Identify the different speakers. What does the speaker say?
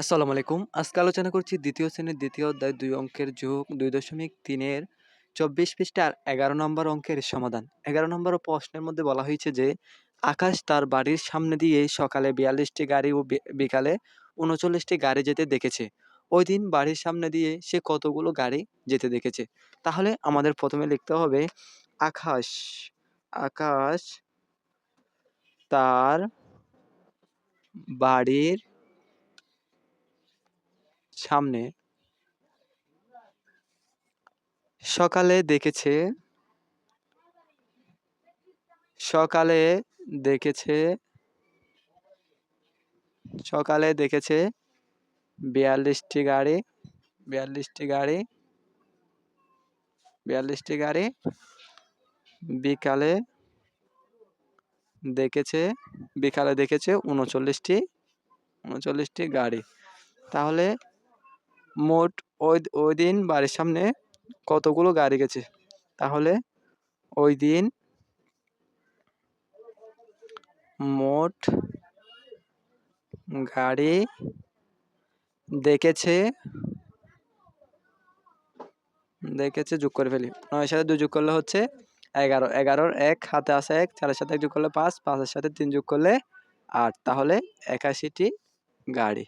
Speaker 1: আসসালামু আলাইকুম। আজকে আলোচনা করছি দ্বিতীয় শ্রেণির দ্বিতীয় অধ্যায় দুই অঙ্কের যোগ দুই দশমিক তিনের চব্বিশ পৃষ্ঠার এগারো নম্বর অঙ্কের সমাধান। এগারো নম্বর প্রশ্নের মধ্যে বলা হয়েছে যে, আকাশ তার বাড়ির সামনে দিয়ে সকালে বিয়াল্লিশটি গাড়ি ও বিকালে উনচল্লিশটি গাড়ি যেতে দেখেছে। ওই দিন বাড়ির সামনে দিয়ে সে কতগুলো গাড়ি যেতে দেখেছে। তাহলে আমাদের প্রথমে লিখতে হবে, আকাশ আকাশ তার বাড়ির সামনে সকালে দেখেছে সকালে দেখেছে সকালে দেখেছে বিয়াল্লিশটি গাড়ি বিয়াল্লিশটি গাড়ি বিয়াল্লিশটি গাড়ি। বিকালে দেখেছে বিকালে দেখেছে উনচল্লিশটি উনচল্লিশটি গাড়ি। তাহলে মোট ওই ওই দিন বাড়ির সামনে কতগুলো গাড়ি গেছে? তাহলে ওই দিন মোট গাড়ি দেখেছে দেখেছে যোগ করে ফেলি। নয়ের সাথে দুই যোগ করলে হচ্ছে এগারো। এগারোর এক হাতে আসে এক, চারের সাথে এক যোগ করলে পাঁচ, পাঁচের সাথে তিন যোগ করলে আট। তাহলে একাশিটি গাড়ি।